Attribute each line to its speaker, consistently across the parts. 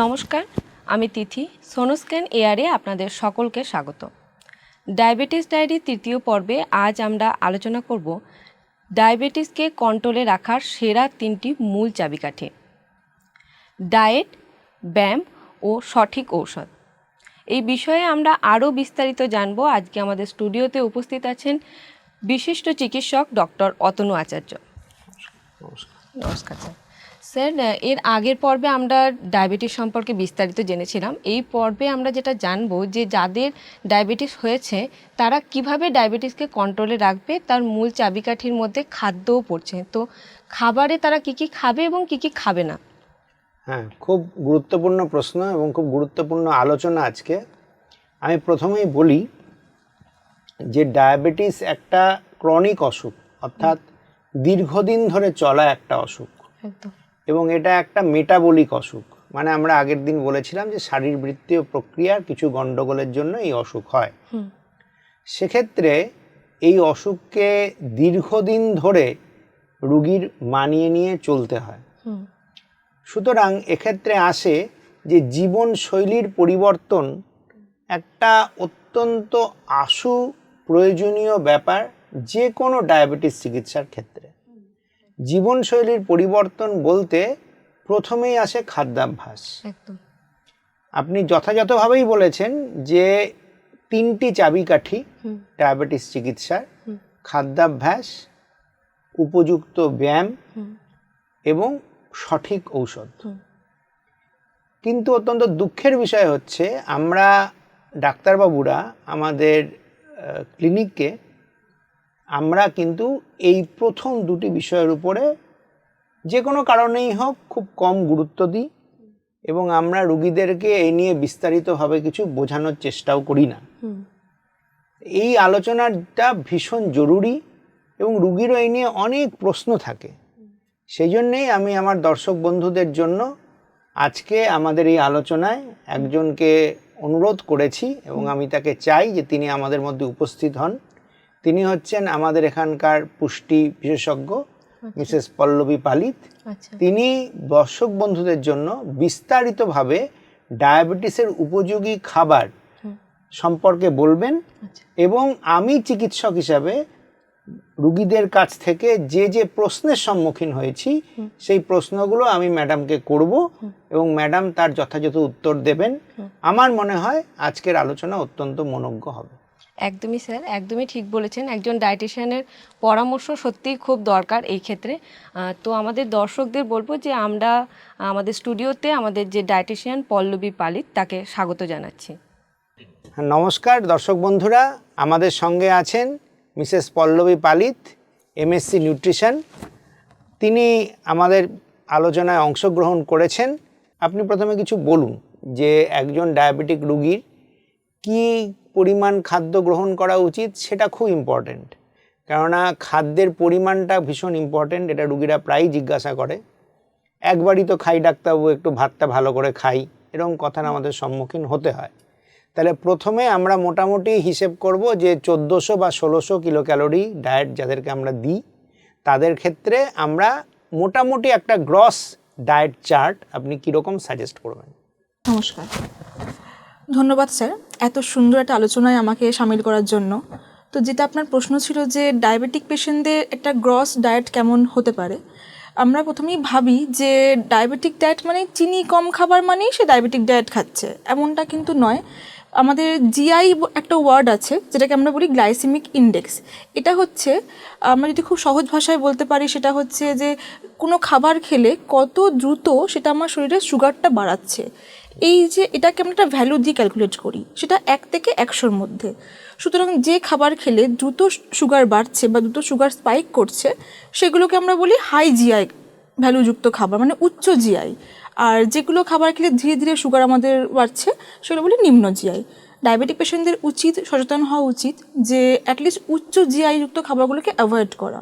Speaker 1: নমস্কার আমি তিথি। সোনোস্ক্যান এয়ারে আপনাদের সকলকে স্বাগত। ডায়াবেটিস ডায়েরি তৃতীয় পর্বে আজ আমরা আলোচনা করব ডায়াবেটিসকে কন্ট্রোলে রাখার সেরা তিনটি মূল চাবিকাঠি। ডায়েট ব্যায়াম ও সঠিক ঔষধ। এই বিষয়ে আমরা আরও বিস্তারিত জানব। আজকে আমাদের স্টুডিওতে উপস্থিত আছেন বিশিষ্ট চিকিৎসক ডক্টর অতনু আচার্য। নমস্কার স্যার। স্যার এর আগের পর্বে আমরা ডায়াবেটিস সম্পর্কে বিস্তারিত জেনেছিলাম। এই পর্বে আমরা যেটা জানব যে যাদের ডায়াবেটিস হয়েছে তারা কীভাবে ডায়াবেটিসকে কন্ট্রোলে রাখবে তার মূল চাবিকাঠির মধ্যে খাদ্যও পড়ছে। তো খাবারে তারা কি কি খাবে এবং কি কি খাবে না?
Speaker 2: হ্যাঁ খুব গুরুত্বপূর্ণ প্রশ্ন এবং খুব গুরুত্বপূর্ণ আলোচনা আজকে। আমি প্রথমেই বলি যে ডায়াবেটিস একটা ক্রনিক অসুখ অর্থাৎ দীর্ঘদিন ধরে চলা একটা অসুখ।
Speaker 1: একদম।
Speaker 2: এবং এটা একটা মেটাবলিক অসুখ। মানে আমরা আগের দিন বলেছিলাম যে শারীরবৃত্তীয় প্রক্রিয়ার কিছু গণ্ডগোলের জন্য এই অসুখ হয়। সেক্ষেত্রে এই অসুখকে দীর্ঘদিন ধরে রুগীর মানিয়ে নিয়ে চলতে হয়। সুতরাং এক্ষেত্রে আসে যে জীবনশৈলীর পরিবর্তন একটা অত্যন্ত আশু প্রয়োজনীয় ব্যাপার যে কোনো ডায়াবেটিস চিকিৎসার ক্ষেত্রে। জীবনশৈলীর পরিবর্তন বলতে প্রথমেই আসে খাদ্যাভ্যাস। আপনি যথাযথভাবেই বলেছেন যে তিনটি চাবিকাঠি ডায়াবেটিস চিকিৎসার খাদ্যাভ্যাস উপযুক্ত ব্যায়াম এবং সঠিক ঔষধ। কিন্তু অত্যন্ত দুঃখের বিষয় হচ্ছে আমরা ডাক্তারবাবুরা আমাদের ক্লিনিককে আমরা কিন্তু এই প্রথম দুটি বিষয়ের উপরে যে কোনো কারণেই হোক খুব কম গুরুত্ব দিই এবং আমরা রুগীদেরকে এই নিয়ে বিস্তারিতভাবে কিছু বোঝানোর চেষ্টাও করি না। এই আলোচনাটা ভীষণ জরুরি এবং রুগীরও এই নিয়ে অনেক প্রশ্ন থাকে। সেই জন্যেই আমি আমার দর্শক বন্ধুদের জন্য আজকে আমাদের এই আলোচনায় একজনকে অনুরোধ করেছি এবং আমি তাকে চাই যে তিনি আমাদের মধ্যে উপস্থিত হন। তিনি হচ্ছেন আমাদের এখানকার পুষ্টি বিশেষজ্ঞ মিসেস পল্লবী পালিত।
Speaker 1: আচ্ছা।
Speaker 2: তিনি দর্শক বন্ধুদের জন্য বিস্তারিতভাবে ডায়াবেটিসের উপযোগী খাবার সম্পর্কে বলবেন
Speaker 1: আচ্ছা।
Speaker 2: এবং আমি চিকিৎসক হিসাবে রুগীদের কাছ থেকে যে যে প্রশ্নের সম্মুখীন হয়েছি সেই প্রশ্নগুলো আমি ম্যাডামকে করব এবং ম্যাডাম তার যথাযথ উত্তর দেবেন। আমার মনে হয় আজকের আলোচনা অত্যন্ত মনোজ্ঞ হবে।
Speaker 1: একদমই স্যার একদমই ঠিক বলেছেন। একজন ডায়েটিশিয়ানের পরামর্শ সত্যিই খুব দরকার এই ক্ষেত্রে। তো আমাদের দর্শকদের বলব যে আমরা আমাদের স্টুডিওতে আমাদের যে ডায়েটিশিয়ান পল্লবী পালিত তাকে স্বাগত জানাচ্ছি।
Speaker 2: হ্যাঁ, নমস্কার দর্শক বন্ধুরা। আমাদের সঙ্গে আছেন মিসেস পল্লবী পালিত এমএসসি নিউট্রিশন তিনি আমাদের আলোচনায় অংশগ্রহণ করেছেন। আপনি প্রথমে কিছু বলুন যে একজন ডায়াবেটিক রুগীর কি পরিমাণ খাদ্য গ্রহণ করা উচিত, সেটা খুব ইম্পর্ট্যান্ট কেননা খাদ্যের পরিমাণটা ভীষণ ইম্পর্ট্যান্ট এটা রুগীরা প্রায়ই জিজ্ঞাসা করে। একবারই তো খাই ডাক্তারবাবু, একটু ভাতটা ভালো করে খাই, এরকম কথার আমাদের সম্মুখীন হতে হয়। তাহলে প্রথমে আমরা মোটামুটি হিসেব করব যে চোদ্দোশো বা ষোলোশো কিলো ক্যালোরি ডায়েট যাদেরকে আমরা দিই, তাদের ক্ষেত্রে আমরা মোটামুটি একটা গ্রস ডায়েট চার্ট আপনি কীরকম সাজেস্ট করবেন?
Speaker 3: নমস্কার। ধন্যবাদ, স্যার। এত সুন্দর একটা আলোচনায় আমাকে সামিল করার জন্য। তো যেটা আপনার প্রশ্ন ছিল যে ডায়াবেটিক পেশেন্টদের একটা গ্রস ডায়েট কেমন হতে পারে? আমরা প্রথমেই ভাবি যে ডায়াবেটিক ডায়েট মানে চিনি কম খাবার মানেই সে ডায়াবেটিক ডায়েট খাচ্ছে। এমনটা কিন্তু নয়। আমাদের জিআই একটা ওয়ার্ড আছে, যেটাকে আমরা বলি গ্লাইসেমিক ইন্ডেক্স। এটা হচ্ছে, আমরা যদি খুব সহজ ভাষায় বলতে পারি, সেটা হচ্ছে যে কোনো খাবার খেলে কত দ্রুত সেটা আমার শরীরে সুগারটা বাড়াচ্ছে। এই যে এটাকে আমরা একটা ভ্যালু দিয়ে ক্যালকুলেট করি, সেটা এক থেকে একশোর মধ্যে। সুতরাং যে খাবার খেলে দ্রুত সুগার বাড়ছে বা দ্রুত সুগার স্পাইক করছে, সেগুলোকে আমরা বলি হাই জিআই ভ্যালুযুক্ত খাবার মানে উচ্চ জিআই আর যেগুলো খাবার খেলে ধীরে ধীরে সুগার আমাদের বাড়ছে, সেগুলো বলি নিম্ন জিআই ডায়াবেটিক পেশেন্টদের উচিত, সচেতন হওয়া উচিত যে অ্যাটলিস্ট উচ্চ জিআইযুক্ত খাবারগুলোকে অ্যাভয়েড করা।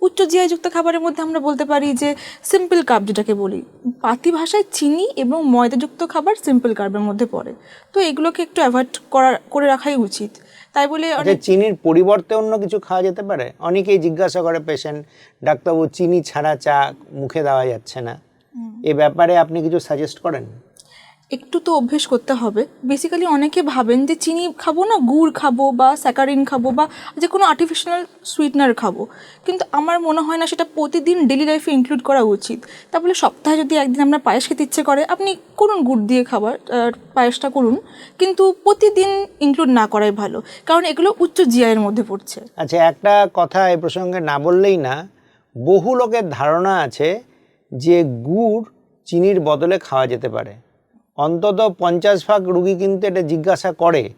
Speaker 3: উচ্চ জিআই যুক্ত খাবারের মধ্যে আমরা বলতে পারি যে সিম্পল কার্ব যেটাকে বলি। পাতি ভাষায় চিনি এবং ময়দাযুক্ত খাবার সিম্পল কার্বের মধ্যে পড়ে। তো এগুলোকে একটু অ্যাভয়েড করা করে রাখাই উচিত। তাই বলে
Speaker 2: আচ্ছা চিনির পরিবর্তে অন্য কিছু খাওয়া যেতে পারে? অনেকেই জিজ্ঞাসা করে পেশেন্ট ডাক্তারবাবু চিনি ছাড়া চা মুখে দেওয়া যাচ্ছে না। এ ব্যাপারে আপনি কিছু সাজেস্ট করেন?
Speaker 3: একটু তো অভ্যেস করতে হবে। বেসিক্যালি অনেকে ভাবেন যে চিনি খাব না, গুড় খাব বা স্যাকারিন খাব বা যে কোনো আর্টিফিশিয়াল সুইটনার খাব। কিন্তু আমার মনে হয় না সেটা প্রতিদিন ডেলি লাইফে ইনক্লুড করা উচিত। তাহলে সপ্তাহে যদি একদিন আপনার পায়েস খেতে ইচ্ছে করে, আপনি করুন গুড় দিয়ে খাবার পায়েসটা করুন। কিন্তু প্রতিদিন ইনক্লুড না করাই ভালো। কারণ এগুলো উচ্চ জিআইয়ের মধ্যে পড়ছে।
Speaker 2: আচ্ছা একটা কথা এই প্রসঙ্গে না বললেই না। বহু লোকের ধারণা আছে যে গুড় চিনির বদলে খাওয়া যেতে পারে। অন্তত পঞ্চাশ ভাগ রুগী কিন্তু এটা জিজ্ঞাসা করে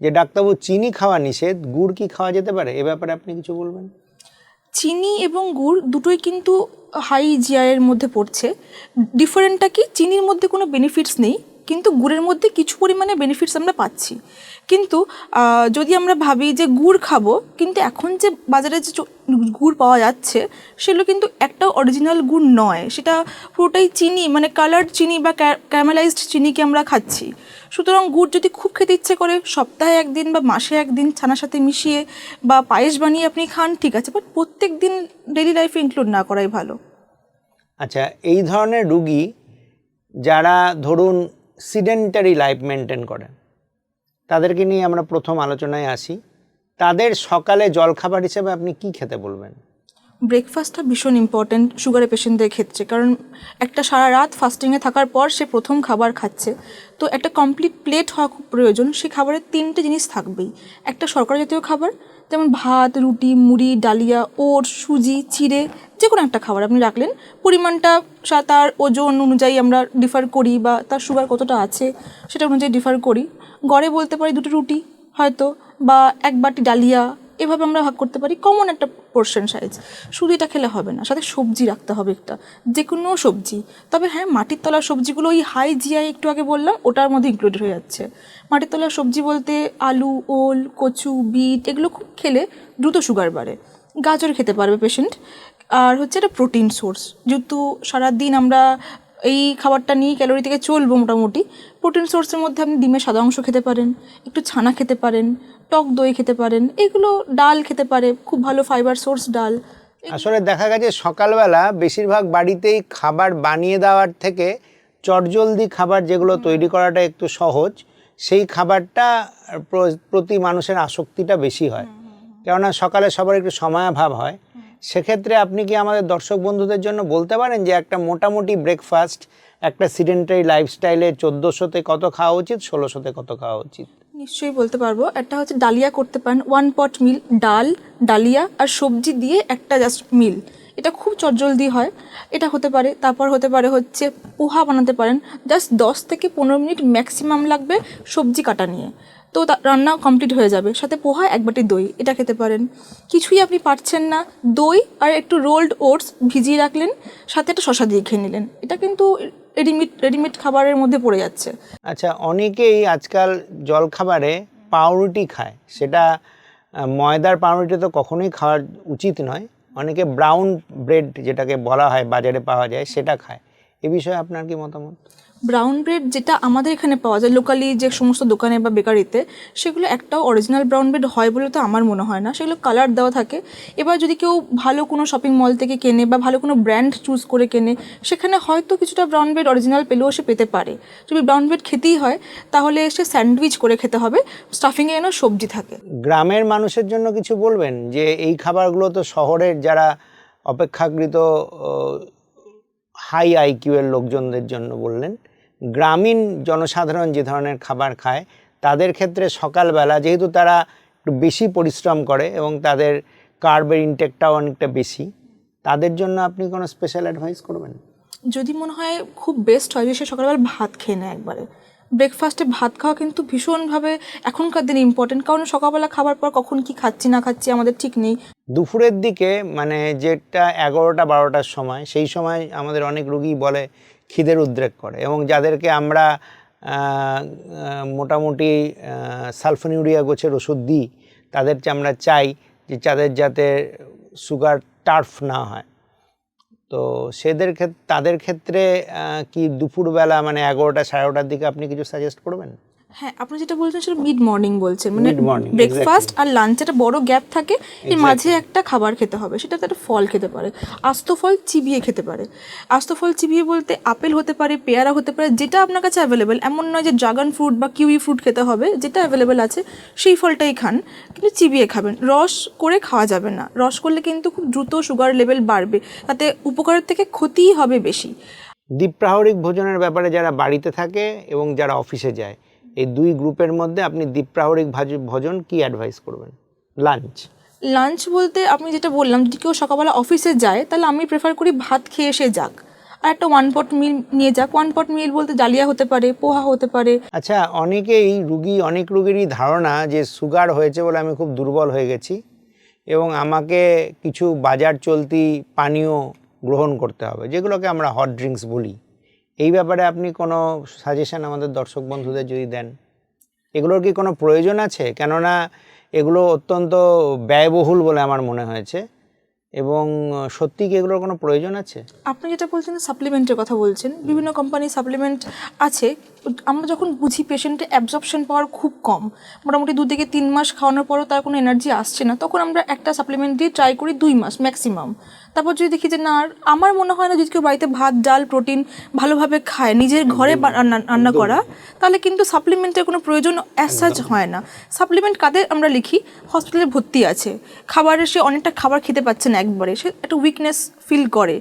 Speaker 2: যে ডাক্তারবাবু, চিনি খাওয়া নিষেধ? গুড় কি খাওয়া যেতে পারে? এ ব্যাপারে আপনি কিছু বলবেন?
Speaker 3: চিনি এবং গুড় দুটোই কিন্তু হাই জিআইয়ের মধ্যে পড়ছে। ডিফারেন্টটা কি? চিনির মধ্যে কোনো বেনিফিটস নেই। কিন্তু গুড়ের মধ্যে কিছু পরিমাণে বেনিফিটস আমরা পাচ্ছি। কিন্তু যদি আমরা ভাবি যে গুড় খাব, কিন্তু এখন যে বাজারে যে গুড় পাওয়া যাচ্ছে, সেগুলো কিন্তু একটা অরিজিনাল গুড় নয়। সেটা পুরোটাই চিনি মানে কালার্ড চিনি বা ক্যারামেলাইজড চিনিকে আমরা খাচ্ছি। সুতরাং গুড় যদি খুব খেতে ইচ্ছে করে, সপ্তাহে একদিন বা মাসে একদিন ছানার সাথে মিশিয়ে বা পায়েস বানিয়ে আপনি খান, ঠিক আছে। বাট প্রত্যেক দিন ডেলি লাইফে ইনক্লুড না করাই ভালো।
Speaker 2: আচ্ছা এই ধরনের রুগী যারা ধরুন সিডেন্টারি লাইফ মেনটেন করেন। তাদেরকে নিয়ে আমরা প্রথম আলোচনায় আসি। তাদের সকালে জলখাবার হিসেবে আপনি কি খেতে বলবেন?
Speaker 3: ব্রেকফাস্টটা ভীষণ ইম্পর্ট্যান্ট সুগারের পেশেন্টদের ক্ষেত্রে। কারণ একটা সারা রাত ফাস্টিংয়ে থাকার পর সে প্রথম খাবার খাচ্ছে। তো একটা কমপ্লিট প্লেট হওয়া খুব প্রয়োজন, সে খাবারের তিনটে জিনিস থাকবেই। একটা শর্করা জাতীয় খাবার, যেমন ভাত, রুটি, মুড়ি, ডালিয়া ওট সুজি, চিড়ে যে কোনো একটা খাবার আপনি রাখলেন। পরিমাণটা তার ওজন অনুযায়ী আমরা ডিফার করি বা তার সুগার কতটা আছে সেটা অনুযায়ী ডিফার করি। গড়ে বলতে পারি দুটো রুটি হয়তো, বা এক বাটি ডালিয়া এভাবে আমরা ভাগ করতে পারি কমন একটা পোর্শন সাইজ শুধু এটা খেলে হবে না, সাথে সবজি রাখতে হবে একটা যে কোনো সবজি। তবে হ্যাঁ মাটির তলার সবজিগুলো ওই হাই জিআই একটু আগে বললাম, ওটার মধ্যে ইনক্লুডেড হয়ে যাচ্ছে। মাটির তলার সবজি বলতে আলু, ওল, কচু, বিট, এগুলো খুব খেলে দ্রুত সুগার বাড়ে। গাজর খেতে পারবে পেশেন্ট আর হচ্ছে এটা প্রোটিন সোর্স যেহেতু সারাদিন আমরা এই খাবারটা নিয়ে ক্যালোরি থেকে চলবো মোটামুটি। প্রোটিন সোর্সের মধ্যে আপনি ডিমের সাদা অংশ খেতে পারেন একটু ছানা খেতে পারেন টক দই খেতে পারেন এগুলো ডাল খেতে পারে খুব ভালো ফাইবার সোর্স ডাল।
Speaker 2: আসলে দেখা গেছে সকালবেলা বেশিরভাগ বাড়িতেই খাবার বানিয়ে দেওয়ার থেকে চটজলদি খাবার যেগুলো তৈরি করাটা একটু সহজ সেই খাবারটা প্রতি মানুষের আসক্তিটা বেশি হয়। কেননা সকালে সবার একটু সময়াভাব হয়। সেক্ষেত্রে আপনি কি আমাদের দর্শক বন্ধুদের জন্য বলতে পারেন যে একটা মোটামুটি ব্রেকফাস্ট একটা সিডেন্টারি লাইফস্টাইলে চোদ্দোশোতে কত খাওয়া উচিত ষোলোশোতে কত খাওয়া উচিত?
Speaker 3: নিশ্চয়ই বলতে পারব। একটা হচ্ছে ডালিয়া করতে পারেন। ওয়ান পট মিল ডাল, ডালিয়া আর সবজি দিয়ে একটা জাস্ট মিল এটা খুব চটজলদি হয়। এটা হতে পারে, তারপর হতে পারে হচ্ছে পোহা বানাতে পারেন। জাস্ট দশ থেকে পনেরো মিনিট ম্যাক্সিমাম লাগবে সবজি কাটা নিয়ে। তো রান্না কমপ্লিট হয়ে যাবে। সাথে পোহা, এক বাটি দই, এটা খেতে পারেন। কিছুই আপনি পারছেন না। দই আর একটু রোল্ড ওটস ভিজিয়ে রাখলেন, সাথে একটা শশা দিয়ে খেয়ে নিলেন। এটা কিন্তু রেডিমেড রেডিমেড খাবারের মধ্যে পড়ে যাচ্ছে।
Speaker 2: আচ্ছা অনেকেই আজকাল জলখাবারে পাউরুটি খায়। সেটা ময়দার পাউরুটি তো কখনোই খাওয়া উচিত নয়। অনেকে ব্রাউন ব্রেড যেটাকে বলা হয়, বাজারে পাওয়া যায়, সেটা খায়। এ বিষয়ে আপনার কি মতামত?
Speaker 3: ব্রাউন ব্রেড যেটা আমাদের এখানে পাওয়া যায় লোকালি যে সমস্ত দোকানে বা বেকারিতে সেগুলো একটাও অরিজিনাল ব্রাউন ব্রেড হয় বলে তো আমার মনে হয় না। সেগুলো কালার দেওয়া থাকে। এবার যদি কেউ ভালো কোনো শপিং মল থেকে কেনে বা ভালো কোনো ব্র্যান্ড চুজ করে কেনে, সেখানে হয়তো কিছুটা ব্রাউন ব্রেড অরিজিনাল পেলেও সে পেতে পারে। যদি ব্রাউন ব্রেড খেতেই হয়, তাহলে সে স্যান্ডউইচ করে খেতে হবে। স্টাফিংয়ে যেন সবজি থাকে।
Speaker 2: গ্রামের মানুষের জন্য কিছু বলবেন? যে এই খাবারগুলো তো শহরের যারা অপেক্ষাকৃত হাই আইকিউ এর লোকজনদের জন্য বললেন। গ্রামীণ জনসাধারণ যে ধরনের খাবার খায়, তাদের ক্ষেত্রে সকালবেলা যেহেতু তারা একটু বেশি পরিশ্রম করে এবং তাদের কার্বের ইনটেকটাও অনেকটা বেশি, তাদের জন্য আপনি কোনো স্পেশাল অ্যাডভাইস করবেন?
Speaker 3: যদি মনে হয় খুব বেস্ট হয় যে সে সকালবেলা ভাত খেয়ে নেয় একবারে। ব্রেকফাস্টে ভাত খাওয়া কিন্তু ভীষণভাবে এখনকার দিনে ইম্পর্টেন্ট কারণ সকালবেলা খাবার পর কখন কি খাচ্ছি, না খাচ্ছি আমাদের ঠিক নেই।
Speaker 2: দুপুরের দিকে মানে যেটা এগারোটা, বারোটার সময়, সেই সময় আমাদের অনেক রুগী বলে খিদের উদ্রেক করে এবং যাদেরকে আমরা মোটামুটি সালফোনিউরিয়া গোছের ওষুধ দিই, তাদের আমরা চাই যে তাদের যাতে সুগার টার্ফ না হয়। তো সেদের ক্ষেত্রে তাদের ক্ষেত্রে কি দুপুরবেলা মানে এগারোটা সাড়ে এগারোটার দিকে আপনি কিছু সাজেস্ট করবেন?
Speaker 3: হ্যাঁ আপনি যেটা বলছেন সেটা মিড মর্নিং বলছেন মানে ব্রেকফাস্ট আর লাঞ্চ একটা বড় গ্যাপ থাকে এর মাঝে একটা খাবার খেতে হবে সেটা একটা ফল খেতে পারে আস্ত ফল চিবিয়ে খেতে পারে। আস্ত ফল চিবিয়ে বলতে আপেল হতে পারে পেয়ারা হতে পারে যেটা আপনার কাছে অ্যাভেলেবেল এমন নয় যে ড্রাগন ফ্রুট বা কিউই ফ্রুট খেতে হবে যেটা অ্যাভেলেবেল আছে সেই ফলটাই খান কিন্তু চিবিয়ে খাবেন। রস করে খাওয়া যাবে না রস করলে কিন্তু খুব দ্রুত সুগার লেভেল বাড়বে তাতে উপকারের থেকে ক্ষতিই হবে বেশি।
Speaker 2: দ্বীপ্রাহরিক ভোজনের ব্যাপারে যারা বাড়িতে থাকে এবং যারা অফিসে যায় এই দুই গ্রুপের মধ্যে আপনি দ্বীপ্রাহরিক ভাজ- ভোজন কি অ্যাডভাইস করবেন? লাঞ্চ
Speaker 3: লাঞ্চ বলতে আপনি যেটা বললাম যদি কেউ সকালবেলা অফিসে যায় তাহলে আমি প্রেফার করি ভাত খেয়ে এসে যাক। আর একটা ওয়ান পট মিল নিয়ে যাক। ওয়ান পট মিল বলতে ডালিয়া হতে পারে পোহা হতে পারে।
Speaker 2: আচ্ছা অনেকেই রুগী অনেক রুগীরই ধারণা যে সুগার হয়েছে বলে আমি খুব দুর্বল হয়ে গেছি এবং আমাকে কিছু বাজার চলতি পানীয় গ্রহণ করতে হবে যেগুলোকে আমরা হট ড্রিঙ্কস বলি। এই ব্যাপারে আপনি কোনো সাজেশন আমাদের দর্শক বন্ধুদের যদি দেন, এগুলোর কি কোনো প্রয়োজন আছে? কেননা এগুলো অত্যন্ত ব্যয়বহুল বলে আমার মনে হয়েছে এবং সত্যি কি এগুলোর কোনো প্রয়োজন আছে?
Speaker 3: আপনি যেটা বলছেন সাপ্লিমেন্টের কথা বলছেন, বিভিন্ন কোম্পানির সাপ্লিমেন্ট আছে আমরা যখন বুঝি পেশেন্টের অ্যাবজর্পশন পাওয়ার খুব কম মোটামুটি দু থেকে তিন মাস খাওয়ানোর পরও তার কোনো এনার্জি আসছে না তখন আমরা একটা সাপ্লিমেন্ট দিয়ে ট্রাই করি দুই মাস ম্যাক্সিমাম তারপর যদি দেখি যে না আর আমার মনে হয় না যদি কেউ বাড়িতে ভাত ডাল প্রোটিন ভালোভাবে খায় নিজের ঘরে রান্না করা তাহলে কিন্তু সাপ্লিমেন্টের কোনো প্রয়োজন অ্যাসাজ হয় না। সাপ্লিমেন্ট কাদের আমরা লিখি? হসপিটালে ভর্তি আছে। খাবারের সে অনেকটা খাবার খেতে পাচ্ছে না একবারে সে একটা উইকনেস ফিল করে।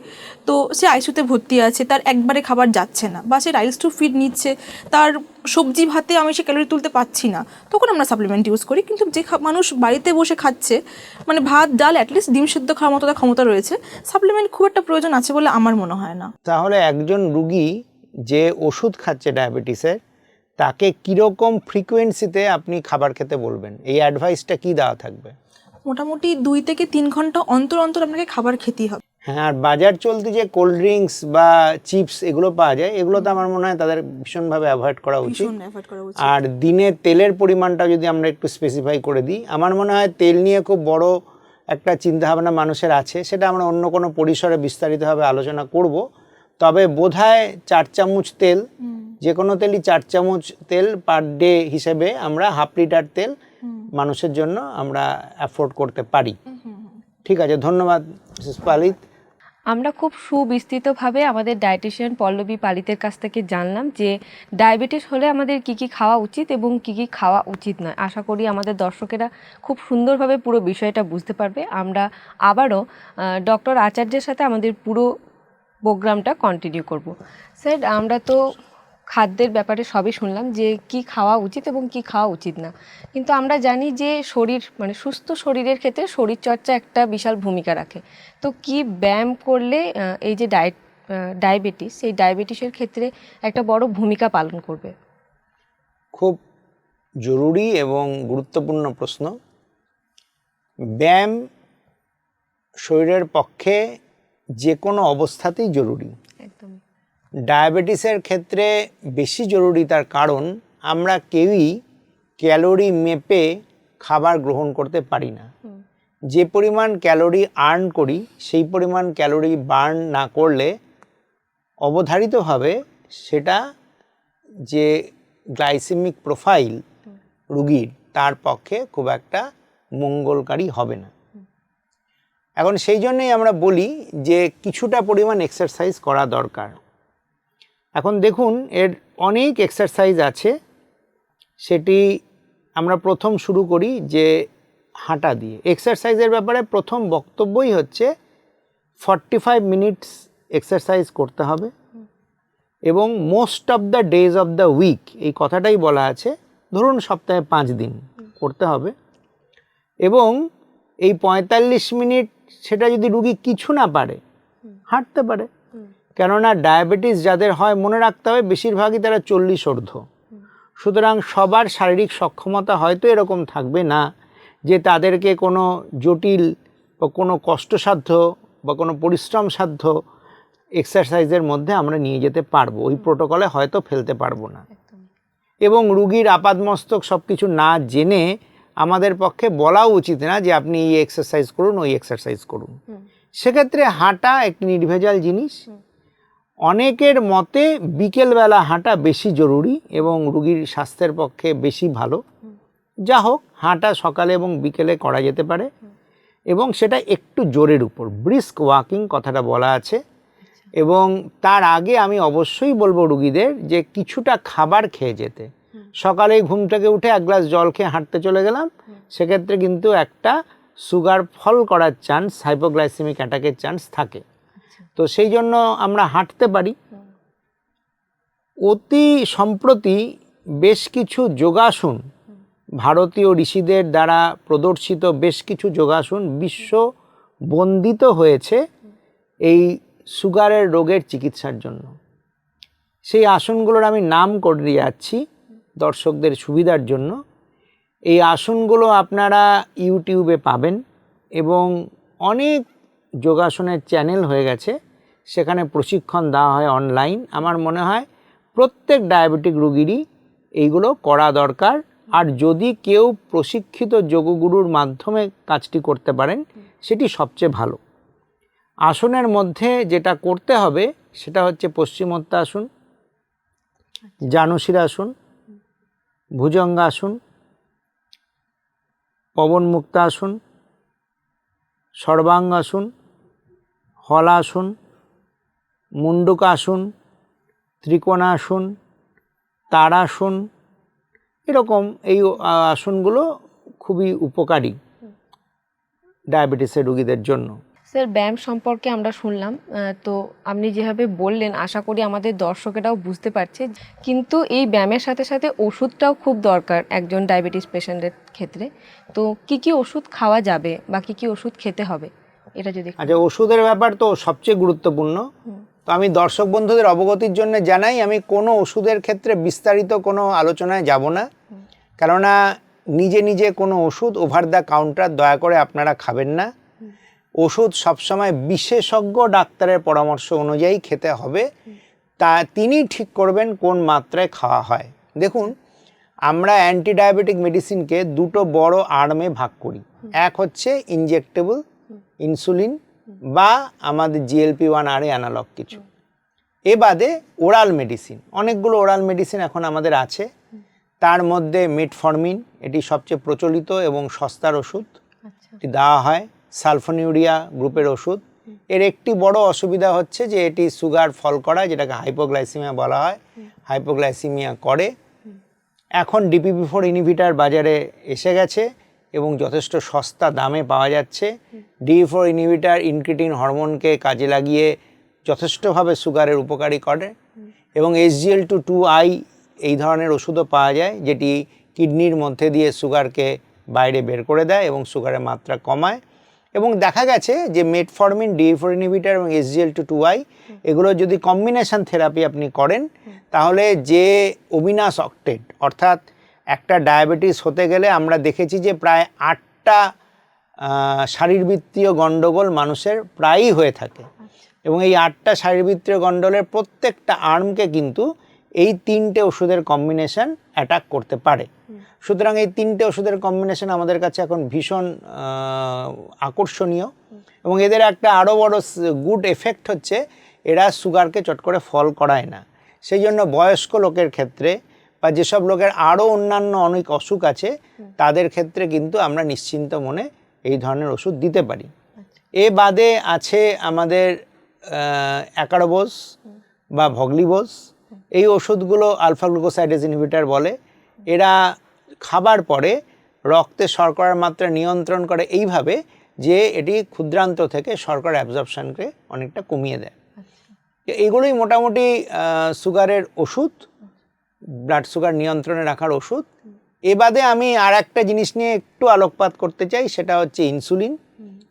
Speaker 3: তো সে আইসিউতে ভর্তি আছে তার একবারে খাবার যাচ্ছে না। বা সে রাইস টু ফিড নিচ্ছে তার সবজি ভাতে আমি সে ক্যালোরি তুলতে পারছি না। তখন আমরা সাপ্লিমেন্ট ইউজ করি কিন্তু যে মানুষ বাড়িতে বসে খাচ্ছে মানে ভাত ডাল অ্যাটলিস্ট ডিম সেদ্ধ খাওয়ার মতো তার ক্ষমতা রয়েছে। সাপ্লিমেন্ট খুব একটা প্রয়োজন আছে বলে আমার মনে হয় না।
Speaker 2: তাহলে একজন রুগী যে ওষুধ খাচ্ছে ডায়াবেটিসের তাকে কীরকম ফ্রিকোয়েন্সিতে আপনি খাবার খেতে বলবেন? এই অ্যাডভাইসটা কি দেওয়া থাকবে?
Speaker 3: মোটামুটি দুই থেকে তিন ঘণ্টা অন্তর অন্তর আপনাকে খাবার খেতেই হবে।
Speaker 2: হ্যাঁ আর বাজার চলতি যে কোল্ড ড্রিঙ্কস বা চিপস এগুলো পাওয়া যায় এগুলো তো আমার মনে হয় তাদের ভীষণভাবে অ্যাভয়েড করা উচিত। আর দিনে তেলের পরিমাণটা যদি আমরা একটু স্পেসিফাই করে দিই আমার মনে হয় তেল নিয়ে খুব বড় একটা চিন্তাভাবনা মানুষের আছে সেটা আমরা অন্য কোনো পরিসরে বিস্তারিতভাবে আলোচনা করব। তবে বোধহয় চার চামচ তেল যে কোনো তেলই চার চামচ তেল পার ডে হিসেবে আমরা হাফ লিটার তেল মানুষের জন্য আমরা অ্যাফোর্ড করতে পারি। ঠিক আছে ধন্যবাদ মিসেস পালিত
Speaker 1: আমরা খুব সুবিস্তৃতভাবে আমাদের ডায়েটিশিয়ান পল্লবী পালিতের কাছ থেকে জানলাম যে ডায়াবেটিস হলে আমাদের কি কি খাওয়া উচিত এবং কি কি খাওয়া উচিত নয়। আশা করি আমাদের দর্শকেরা খুব সুন্দরভাবে পুরো বিষয়টা বুঝতে পারবে। আমরা আবারও ডক্টর আচার্যের সাথে আমাদের পুরো প্রোগ্রামটা কন্টিনিউ করব। স্যার আমরা তো খাদ্যের ব্যাপারে সবই শুনলাম যে কি খাওয়া উচিত এবং কি খাওয়া উচিত না। কিন্তু আমরা জানি যে শরীর মানে সুস্থ শরীরের ক্ষেত্রে শরীরচর্চা একটা বিশাল ভূমিকা রাখে। তো কি ব্যায়াম করলে এই যে ডায়েট ডায়াবেটিস এই ডায়াবেটিসের ক্ষেত্রে একটা বড় ভূমিকা পালন করবে?
Speaker 2: খুব জরুরি এবং গুরুত্বপূর্ণ প্রশ্ন। ব্যায়াম শরীরের পক্ষে যে কোনো অবস্থাতেই জরুরি। ডায়াবেটিসের ক্ষেত্রে বেশি জরুরি তার কারণ আমরা কেউই ক্যালোরি মেপে খাবার গ্রহণ করতে পারি না। যে পরিমাণ ক্যালোরি আর্ন করি সেই পরিমাণ ক্যালোরি বার্ন না করলে অবধারিতভাবে সেটা যে গ্লাইসেমিক প্রোফাইল রুগীর তার পক্ষে খুব একটা মঙ্গলকারী হবে না। এখন সেই জন্যই আমরা বলি যে কিছুটা পরিমাণ এক্সারসাইজ করা দরকার। এখন দেখুন, এর অনেক এক্সারসাইজ আছে। সেটি আমরা প্রথম শুরু করি যে হাঁটা দিয়ে। এক্সারসাইজের ব্যাপারে প্রথম বক্তব্যই হচ্ছে ফর্টি ফাইভ মিনিটস এক্সারসাইজ করতে হবে এবং most of the days of the week এই কথাটাই বলা আছে, ধরুন সপ্তাহে পাঁচ দিন করতে হবে এবং এই পঁয়তাল্লিশ মিনিট সেটা যদি রুগী কিছু না পারে, হাঁটতে পারে। কেননা ডায়াবেটিস যাদের হয় মনে রাখতে হবে বেশিরভাগই তারা চল্লিশ ঊর্ধ্ব। সুতরাং সবার শারীরিক সক্ষমতা হয়তো এরকম থাকবে না যে তাদেরকে কোনো জটিল বা কোনো কষ্টসাধ্য বা কোনো পরিশ্রম সাধ্য এক্সারসাইজের মধ্যে আমরা নিয়ে যেতে পারব। ওই প্রোটোকলে হয়তো ফেলতে পারব না। এবং রুগীর আপাদমস্তক সব কিছু না জেনে আমাদের পক্ষে বলাও উচিত না যে আপনি এই এক্সারসাইজ করুন ওই এক্সারসাইজ করুন। সেক্ষেত্রে হাঁটা একটি নির্ভেজাল জিনিস। অনেকের মতে বিকেলবেলা হাঁটা বেশি জরুরি এবং রুগীর স্বাস্থ্যের পক্ষে বেশি ভালো। যা হোক, হাঁটা সকালে এবং বিকেলে করা যেতে পারে এবং সেটা একটু জোরের উপর। ব্রিস্ক ওয়াকিং কথাটা বলা আছে এবং তার আগে আমি অবশ্যই বলব রুগীদের যে কিছুটা খাবার খেয়ে যেতে। সকালে ঘুম থেকে উঠে এক গ্লাস জল খেয়ে হাঁটতে চলে গেলাম। সেক্ষেত্রে কিন্তু একটা সুগার ফল করার চান্স হাইপোগ্লাইসেমিক অ্যাটাকের চান্স থাকে। তো সেই জন্য আমরা হাঁটতে পারি। অতি সম্প্রতি বেশ কিছু যোগাসন ভারতীয় ঋষিদের দ্বারা প্রদর্শিত বেশ কিছু যোগাসন বিশ্ব বন্দিত হয়েছে এই সুগারের রোগের চিকিৎসার জন্য। সেই আসনগুলোর আমি নাম করে যাচ্ছি দর্শকদের সুবিধার জন্য। এই আসনগুলো আপনারা ইউটিউবে পাবেন এবং অনেক যোগাসনের চ্যানেল হয়ে গেছে। সেখানে প্রশিক্ষণ দেওয়া হয় অনলাইন আমার মনে হয় প্রত্যেক ডায়াবেটিক রুগীরই এইগুলো করা দরকার। আর যদি কেউ প্রশিক্ষিত যোগগুরুর মাধ্যমে কাজটি করতে পারেন, সেটি সবচেয়ে ভালো। আসনের মধ্যে যেটা করতে হবে, সেটা হচ্ছে পশ্চিমোত্তাসন জানুশিরাসন ভুজঙ্গাসন পবন মুক্তাসন সর্বাঙ্গাসন হলাসন মুন্ডুকাসন ত্রিকোণাসন তারাসন এরকম এই আসনগুলো খুবই উপকারী ডায়াবেটিসের রুগীদের জন্য।
Speaker 1: স্যার, ব্যায়াম সম্পর্কে আমরা শুনলাম তো আপনি যেভাবে বললেন, আশা করি আমাদের দর্শকেরাও বুঝতে পারছে, কিন্তু এই ব্যায়ামের সাথে সাথে ওষুধটাও খুব দরকার একজন ডায়াবেটিস পেশেন্টের ক্ষেত্রে। তো কি কি ওষুধ খাওয়া যাবে বা কি কি ওষুধ খেতে হবে? এটা যদি
Speaker 2: আচ্ছা ওষুধের ব্যাপার তো সবচেয়ে গুরুত্বপূর্ণ। তো আমি দর্শক বন্ধুদের অবগতির জন্য জানাই আমি কোনো ওষুধের ক্ষেত্রে বিস্তারিত কোনো আলোচনায় যাব না। কেননা নিজে নিজে কোনো ওষুধ ওভার দ্য কাউন্টার দয়া করে আপনারা খাবেন না। ওষুধ সবসময় বিশেষজ্ঞ ডাক্তারের পরামর্শ অনুযায়ী খেতে হবে। তা তিনি ঠিক করবেন কোন মাত্রায় খাওয়া হয়। দেখুন আমরা অ্যান্টি ডায়াবেটিক মেডিসিনকে দুটো বড় আর্মে ভাগ করি। এক হচ্ছে ইনজেক্টেবল ইনসুলিন বা আমাদের জিএলপি ওয়ান আর অ্যানালগ কিছু। এ বাদে ওরাল মেডিসিন অনেকগুলো ওরাল মেডিসিন এখন আমাদের আছে। তার মধ্যে মেটফরমিন এটি সবচেয়ে প্রচলিত এবং সস্তার ওষুধ।
Speaker 1: আচ্ছা।
Speaker 2: এটি দেওয়া হয় সালফোনিউরিয়া গ্রুপের ওষুধ। এর একটি বড় অসুবিধা হচ্ছে যে এটি সুগার ফল করা যেটাকে হাইপোগ্লাইসিমিয়া বলা হয় হাইপোগ্লাইসিমিয়া করে। এখন ডিপিপি ফোর ইনহিবিটার বাজারে এসে গেছে। এবং যথেষ্ট সস্তা দামে পাওয়া যাচ্ছে। ডিপি ফোর ইনহিবিটার ইনক্রিটিন হরমোনকে কাজে লাগিয়ে যথেষ্টভাবে সুগারের উপকারী করে এবং এসজিএল টু টু আই এই ধরনের ওষুধও পাওয়া যায়, যেটি কিডনির মধ্যে দিয়ে সুগারকে বাইরে বের করে দেয় এবং সুগারের মাত্রা কমায়। এবং দেখা গেছে যে metformin D F four inhibitor এবং এসজিএল টু টু আই এগুলো যদি কম্বিনেশন থেরাপি আপনি করেন, তাহলে যে অবিনাশ অক্টেট, অর্থাৎ একটা ডায়াবেটিস হতে গেলে আমরা দেখেছি যে প্রায় আটটা শারীরবৃত্তীয় গণ্ডগোল মানুষের প্রায়ই হয়ে থাকে। এবং এই আটটা শারীরবৃত্তীয় গণ্ডলের প্রত্যেকটা আর্মকে কিন্তু এই তিনটে ওষুধের কম্বিনেশন অ্যাটাক করতে পারে। সুতরাং এই তিনটে ওষুধের কম্বিনেশন আমাদের কাছে এখন ভীষণ আকর্ষণীয়। এবং এদের একটা আরও বড় গুড এফেক্ট হচ্ছে, এরা সুগারকে চট করে ফল করায় না। সেই জন্য বয়স্ক লোকের ক্ষেত্রে বা যেসব লোকের আরও অন্যান্য অনেক অসুখ আছে তাদের ক্ষেত্রে কিন্তু আমরা নিশ্চিন্ত মনে এই ধরনের ওষুধ দিতে পারি। এ বাদে আছে আমাদের অ্যাকারোবোস বা ভগলিবোস। এই ওষুধগুলো আলফা গ্লুকোসাইডেজ ইনহিবিটার বলে। এরা খাবার পরে রক্তে শর্করার মাত্রা নিয়ন্ত্রণ করে এইভাবে যে এটি ক্ষুদ্রান্ত থেকে শর্করা অ্যাবজর্পশনকে অনেকটা কমিয়ে দেয়। এইগুলোই মোটামুটি সুগারের ওষুধ। ব্লাড সুগার নিয়ন্ত্রণে রাখার ওষুধ। এ বাদে আমি আর একটা জিনিস নিয়ে একটু আলোকপাত করতে চাই, সেটা হচ্ছে ইনসুলিন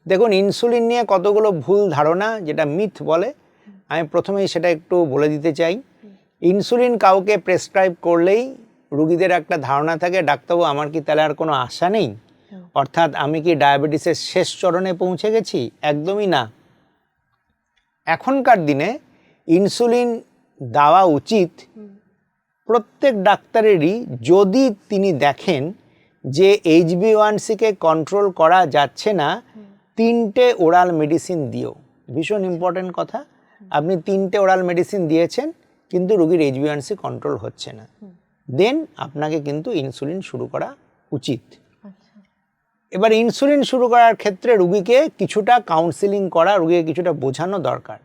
Speaker 2: দেখুন ইনসুলিন নিয়ে কতগুলো ভুল ধারণা, যেটা মিথ বলে, আমি প্রথমেই সেটা একটু বলে দিতে চাই। ইনসুলিন কাউকে প্রেসক্রাইব করলেই রুগীদের একটা ধারণা থাকে, ডাক্তারবাবু, আমার কি তাহলে আর কোনো আশা নেই? অর্থাৎ আমি কি ডায়াবেটিসের শেষ চরণে পৌঁছে গেছি? একদমই না। এখনকার দিনে ইনসুলিন দেওয়া উচিত প্রত্যেক ডাক্তারেরই যদি তিনি দেখেন যে এইচবি ওয়ানসিকে কন্ট্রোল করা যাচ্ছে না, তিনটে ওরাল মেডিসিন দিও। ভীষণ ইম্পর্টেন্ট কথা। আপনি তিনটে ওরাল মেডিসিন দিয়েছেন, কিন্তু রুগীর এইচবিওয়ানসি কন্ট্রোল হচ্ছে না। দেন আপনাকে কিন্তু ইনসুলিন শুরু করা উচিত। এবার ইনসুলিন শুরু করার ক্ষেত্রে রুগীকে কিছুটা কাউন্সিলিং করা, রুগীকে কিছুটা বোঝানো দরকার।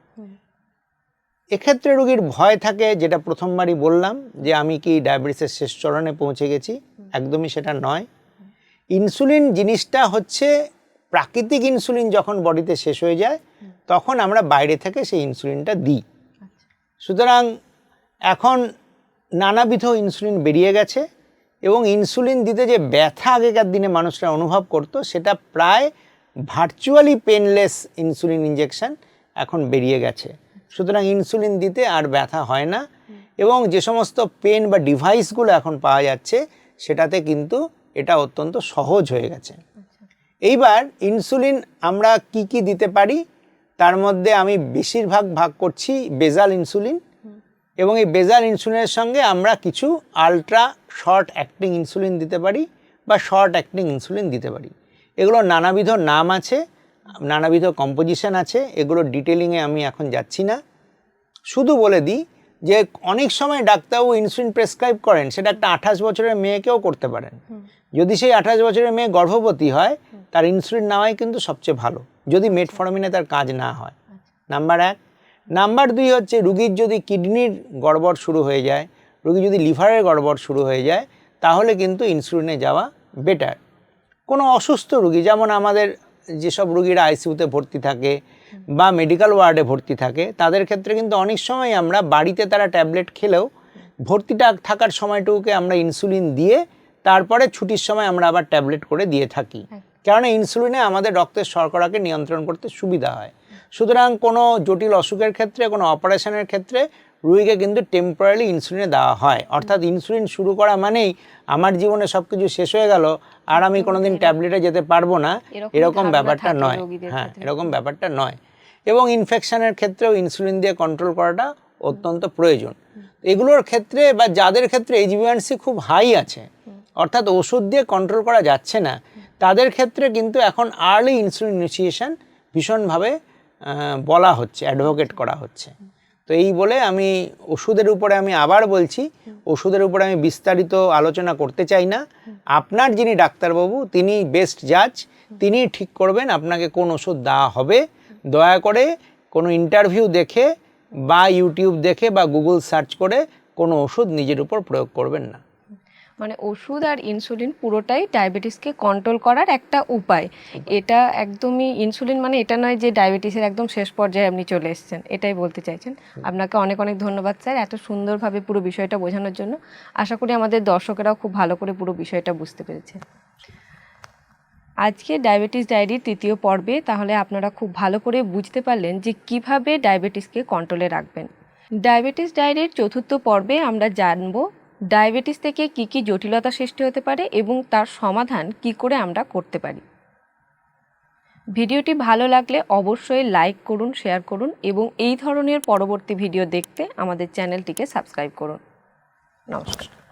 Speaker 2: এক্ষেত্রে রুগীর ভয় থাকে, যেটা প্রথমবারই বললাম, যে আমি কি ডায়াবেটিসের শেষ চরণে পৌঁছে গেছি? একদমই সেটা নয়। ইনসুলিন জিনিসটা হচ্ছে, প্রাকৃতিক ইনসুলিন যখন বডিতে শেষ হয়ে যায়, তখন আমরা বাইরে থেকে সেই ইনসুলিনটা দিই। সুতরাং এখন নানাবিধ ইনসুলিন বেরিয়ে গেছে এবং ইনসুলিন দিতে যে ব্যথা আগেকার দিনে মানুষরা অনুভব করত, সেটা প্রায় ভার্চুয়ালি পেনলেস ইনসুলিন ইঞ্জেকশন এখন বেরিয়ে গেছে। সুতরাং ইনসুলিন দিতে আর ব্যথা হয় না। এবং যে সমস্ত পেন বা ডিভাইসগুলো এখন পাওয়া যাচ্ছে সেটাতে কিন্তু এটা অত্যন্ত সহজ হয়ে গেছে। এইবার ইনসুলিন আমরা কি কি দিতে পারি? তার মধ্যে আমি বেশিরভাগ ভাগ করছি বেজাল ইনসুলিন। এবং এই বেজাল ইনসুলিনের সঙ্গে আমরা কিছু আলট্রা শর্ট অ্যাক্টিং ইনসুলিন দিতে পারি বা শর্ট অ্যাক্টিং ইনসুলিন দিতে পারি। এগুলোর নানাবিধ নাম আছে। নানাবিধ কম্পোজিশন আছে এগুলোর ডিটেলিংয়ে আমি এখন যাচ্ছি না। শুধু বলে দিই যে অনেক সময় ডাক্তারবাবু ইনসুলিন প্রেসক্রাইব করেন সেটা একটা আঠাশ বছরের মেয়েকেও করতে পারেন। যদি সেই আঠাশ বছরের মেয়ে গর্ভবতী হয় তার ইনসুলিন নেওয়াই কিন্তু সবচেয়ে ভালো যদি মেটফরমিনে তার কাজ না হয়। নাম্বার এক। নাম্বার দুই হচ্ছে রুগীর যদি কিডনির গড়বড় শুরু হয়ে যায় রুগী যদি লিভারের গড়বড় শুরু হয়ে যায় তাহলে কিন্তু ইনসুলিনে যাওয়া বেটার কোনো অসুস্থ রুগী যেমন আমাদের যেসব রুগীরা আইসিইউতে ভর্তি থাকে বা মেডিকেল ওয়ার্ডে ভর্তি থাকে তাদের ক্ষেত্রে কিন্তু অনেক সময় আমরা বাড়িতে তারা ট্যাবলেট খেলেও ভর্তিটা থাকার সময়টুকুকে আমরা ইনসুলিন দিয়ে তারপরে ছুটির সময় আমরা আবার ট্যাবলেট করে দিয়ে থাকি। কেননা ইনসুলিনে আমাদের রক্তের শর্করাকে নিয়ন্ত্রণ করতে সুবিধা হয়। সুতরাং কোনো জটিল অসুখের ক্ষেত্রে কোনো অপারেশনের ক্ষেত্রে রুগীকে কিন্তু টেম্পোরারি ইনসুলিনে দেওয়া হয়। অর্থাৎ ইনসুলিন শুরু করা মানেই আমার জীবনে সব কিছু শেষ হয়ে গেল আর আমি কোনোদিন ট্যাবলেটে যেতে পারব না।
Speaker 1: এরকম
Speaker 2: ব্যাপারটা নয়। হ্যাঁ এরকম ব্যাপারটা নয়। এবং ইনফেকশনের ক্ষেত্রেও ইনসুলিন দিয়ে কন্ট্রোল করাটা অত্যন্ত প্রয়োজন। এগুলোর ক্ষেত্রে বা যাদের ক্ষেত্রে এইচবিএনসি খুব হাই আছে অর্থাৎ ওষুধ দিয়ে কন্ট্রোল করা যাচ্ছে না তাদের ক্ষেত্রে কিন্তু এখন আর্লি ইনসুলিন ইনিশিয়েশন ভীষণভাবে বলা হচ্ছে অ্যাডভোকেট করা হচ্ছে। তো এই বলে আমি ওষুধের উপরে আমি আবার বলছি, ওষুধের উপরে আমি বিস্তারিত আলোচনা করতে চাই না। আপনার যিনি ডাক্তারবাবু, তিনি বেস্ট জাজ, তিনি ঠিক করবেন, আপনাকে কোন ওষুধ দেওয়া হবে। দয়া করে কোনো ইন্টারভিউ দেখে বা ইউটিউব দেখে বা গুগল সার্চ করে কোনো ওষুধ নিজের উপর প্রয়োগ করবেন না।
Speaker 1: মানে ওষুধ আর ইনসুলিন পুরোটাই ডায়াবেটিসকে কন্ট্রোল করার একটা উপায়। এটা একদমই ইনসুলিন মানে এটা নয় যে ডায়াবেটিসের একদম শেষ পর্যায়ে আপনি চলে এসেছেন, এটাই বলতে চাইছেন। আপনাকে অনেক অনেক ধন্যবাদ স্যার এত সুন্দরভাবে পুরো বিষয়টা বোঝানোর জন্য। আশা করি আমাদের দর্শকেরাও খুব ভালো করে পুরো বিষয়টা বুঝতে পেরেছে। আজকে ডায়াবেটিস ডায়েরির তৃতীয় পর্বে, তাহলে আপনারা খুব ভালো করে বুঝতে পারলেন যে কীভাবে ডায়াবেটিসকে কন্ট্রোলে রাখবেন। ডায়াবেটিস ডায়েরির চতুর্থ পর্বে আমরা জানব ডায়াবেটিস থেকে কি কি জটিলতা সৃষ্টি হতে পারে এবং তার সমাধান কি করে আমরা করতে পারি? ভিডিওটি ভালো লাগলে অবশ্যই লাইক করুন, শেয়ার করুন এবং এই ধরনের পরবর্তী ভিডিও দেখতে আমাদের চ্যানেলটিকে সাবস্ক্রাইব করুন। নমস্কার।